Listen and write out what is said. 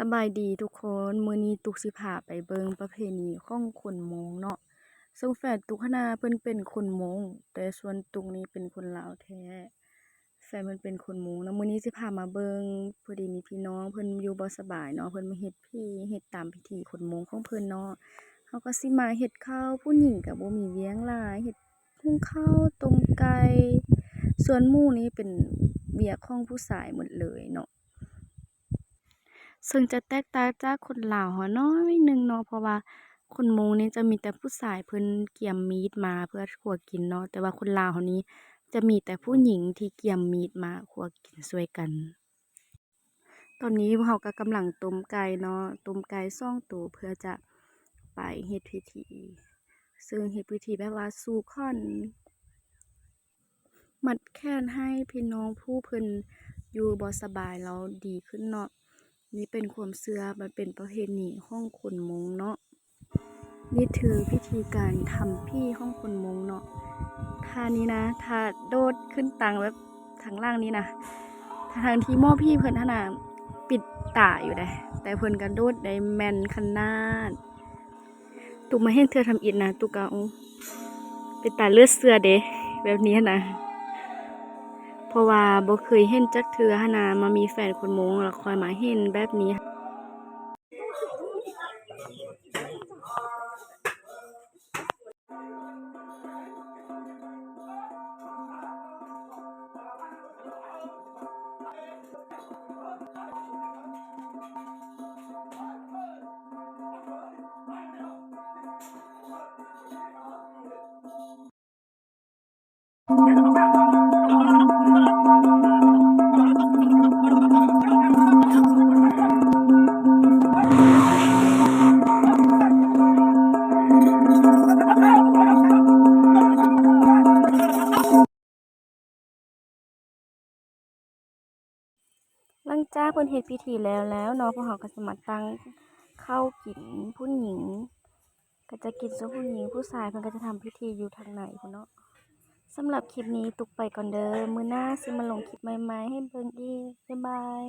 สบายดีทุกคนมื้อนี้ตุกสิพาไปเบิ่งประเพณีของคนมงเนาะซึ่งแฟนตุกหั้นน่ะเพิ่นเป็นคนมงแต่ส่วนตุกนี่เป็นคนลาวแท้แฟนเพิ่นเป็นคนมงเนาะมื้อนี้สิพามาเบิ่งพอดีมีพี่น้องเพิ่นอยู่บ่สบายเนาะเพิ่นมาเฮ็ดพิธีเฮ็ดตามพิธีคนมงของเพิ่นเนาะเขาก็สิมาเฮ็ดข้าวผู้หญิงก็บ่มีเวียงหลายเฮ็ดหุงข้าวต้มไก่ส่วนหมู่นี่เป็นเวียกของผู้ชายหมดเลยเนาะ ซึ่งจะแตกต่างจากคนลาวเราน้อยหนึ่งเนาะ เพราะว่าคนมงนี่จะมีแต่ผู้ชายเพิ่นเกี่ยมมีดมาเพื่อคั่วกินเนาะ แต่ว่าคนลาวเรานี่จะมีแต่ผู้หญิงที่เกี่ยมมีดมาคั่วกินช่วยกัน ตอนนี้พวกเราก็กำลังต้มไก่เนาะ ต้มไก่สองตัวเพื่อจะไปเฮ็ดพิธี ซึ่งเฮ็ดพิธีแบบว่าสู่ขวัญมัดแขนให้พี่น้องผู้เพิ่นอยู่บ่สบายแล้วดีขึ้นเนาะ นี่เป็นความเชื่อมันเป็นประเพณีของคนมงเนาะนี่ถือพิธีการทำพิธีของคนมงเนาะท่านี้นะถ้าโดดขึ้นตังแบบทางล่างนี้นะทั้งที่หม้อพี่เพิ่นหั้นน่ะปิดตาอยู่เดะแต่เพิ่นก็โดดได้แมนขนาดตุกมาเห็นเธอทำอิฐนะตุกก็โอ้เป็นตาเลือดเสือเดะแบบนี้นะ เพราะว่าบ่เคยเห็นจักเทือหนน่ะมามีแฟนคนมงแล้วคอยมาเห็นแบบนี้ หลังจากเพิ่นเฮ็ดพิธีแล้วแล้วเนาะพวกเขาก็สิมาตั้งข้ากินผู้หญิง ก็จะกินส่วนผู้หญิงผู้ชายเพิ่นก็จะทำพิธีอยู่ทางไหนพุ่นเนาะสำหรับคลิปนี้ตุกไปก่อนเด้อมื้อหน้าสิมาลงคลิปใหม่ๆให้เบิ่งอีกบ๊ายบาย